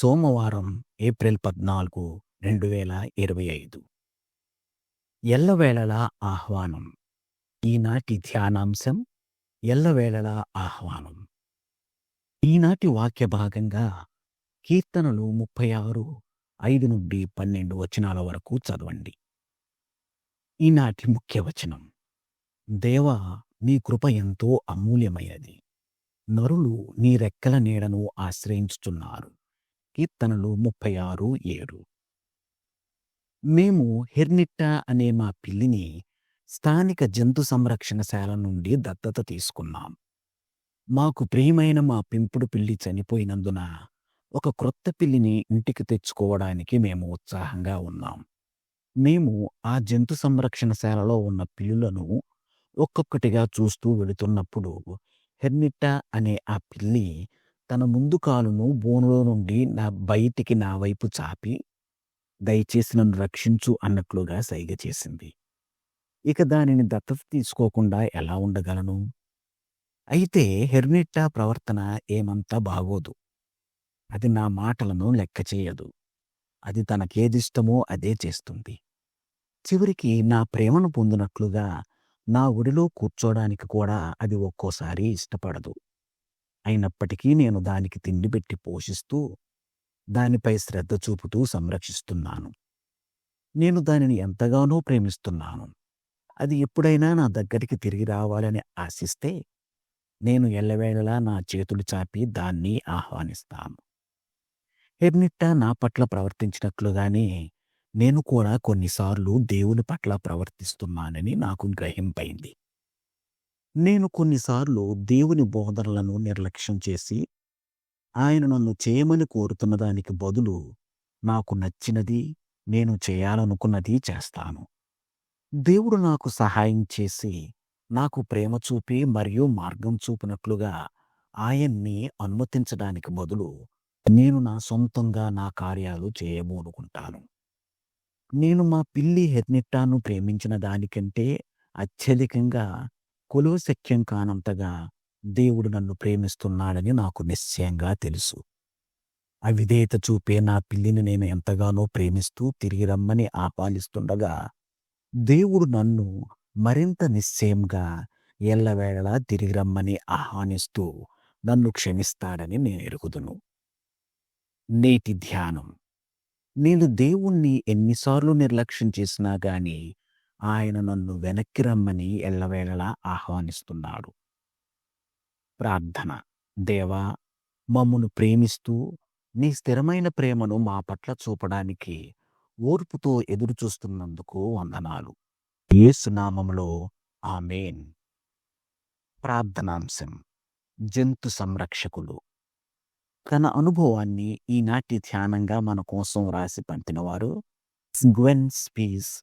సోమవారం ఏప్రిల్ పద్నాలుగు రెండు వేల ఇరవై ఐదు. ఎల్లవేళలా ఆహ్వానం. ఈనాటి ధ్యానాంశం ఎల్లవేళలా ఆహ్వానం. ఈనాటి వాక్య భాగంగా కీర్తనలు ముప్పై ఆరు ఐదు నుండి పన్నెండు వచనాల వరకు చదవండి. ఈనాటి ముఖ్య వచనం. దేవా నీ కృప ఎంతో అమూల్యమైనది. నరులు నీ రెక్కల నీడను ఆశ్రయించుచున్నారు. కీర్తనలు ముప్పై ఆరు ఏడు. మేము హెర్నిట్ట అనే మా పిల్లిని స్థానిక జంతు సంరక్షణశాల నుండి దత్తత తీసుకున్నాం. మాకు ప్రియమైన మా పెంపుడు పిల్లి చనిపోయినందున ఒక క్రొత్త పిల్లిని ఇంటికి తెచ్చుకోవడానికి మేము ఉత్సాహంగా ఉన్నాం. మేము ఆ జంతు సంరక్షణశాలలో ఉన్న పిల్లులను ఒక్కొక్కటిగా చూస్తూ వెళుతున్నప్పుడు హెర్నిట్ట అనే ఆ పిల్లి తన ముందు కాలును బోనులో నుండి నా బయటికి నా వైపు చాపి దయచేసి నన్ను రక్షించు అన్నట్లుగా సైగ చేసింది. ఇక దానిని దత్తత తీసుకోకుండా ఎలా ఉండగలను? అయితే హెర్నిట్టా ప్రవర్తన ఏమంతా బాగోదు. అది నా మాటలను లెక్క చేయదు. అది తనకేదిష్టమో అదే చేస్తుంది. చివరికి నా ప్రేమను పొందినట్లుగా నా ఒడిలో కూర్చోడానికి కూడా అది ఒక్కోసారి ఇష్టపడదు. అయినప్పటికీ నేను దానికి తిండి పెట్టి పోషిస్తూ దానిపై శ్రద్ధ చూపుతూ సంరక్షిస్తున్నాను. నేను దానిని ఎంతగానో ప్రేమిస్తున్నాను. అది ఎప్పుడైనా నా దగ్గరికి తిరిగి రావాలని ఆశిస్తే నేను ఎల్లవేళలా నా చేతులు చాపి దాన్ని ఆహ్వానిస్తాను. హెర్నిట్టా నా పట్ల ప్రవర్తించినట్లుగానే నేను కూడా కొన్నిసార్లు దేవుని పట్ల ప్రవర్తిస్తున్నానని నాకు గ్రహింపైంది. నేను కొన్నిసార్లు దేవుని బోధనలను నిర్లక్ష్యం చేసి ఆయన నన్ను చేయమని కోరుతున్న దానికి బదులు నాకు నచ్చినది నేను చేయాలనుకున్నది చేస్తాను. దేవుడు నాకు సహాయం చేసి నాకు ప్రేమ చూపి మరియు మార్గం చూపినట్లుగా ఆయన్ని అనుమతించడానికి బదులు నేను నా సొంతంగా నా కార్యాలు చేయబోనుకుంటాను నేను మా పిల్లి హెర్నిట్టాను ప్రేమించిన దానికంటే అత్యధికంగా కొలువ శక్యం కానంతగా దేవుడు నన్ను ప్రేమిస్తున్నాడని నాకు నిశ్చయంగా తెలుసు. అవిధేయత చూపే నా పిల్లిని నేను ఎంతగానో ప్రేమిస్తూ తిరిగి రమ్మని ఆపాలిస్తుండగా దేవుడు నన్ను మరింత నిశ్చయంగా ఎల్లవేళలా తిరిగి రమ్మని ఆహ్వానిస్తూ నన్ను క్షమిస్తాడని నేను ఎరుగుదును. నేటి ధ్యానం. నేను దేవుణ్ణి ఎన్నిసార్లు నిర్లక్ష్యం చేసినా గాని ఆయన నన్ను వెనక్కి రమ్మని ఎల్లవేళలా ఆహ్వానిస్తున్నాడు. ప్రార్థన. దేవా మమ్మను ప్రేమిస్తూ నీ స్థిరమైన ప్రేమను మా పట్ల చూపడానికి ఓర్పుతో ఎదురుచూస్తున్నందుకు వందనాలు. ఏసునామములో ఆమెన్. ప్రార్థనాంశం. జంతు సంరక్షకులు. తన అనుభవాన్ని ఈనాటి ధ్యానంగా మన కోసం రాసి పంపినవారు గ్వెన్ స్పీస్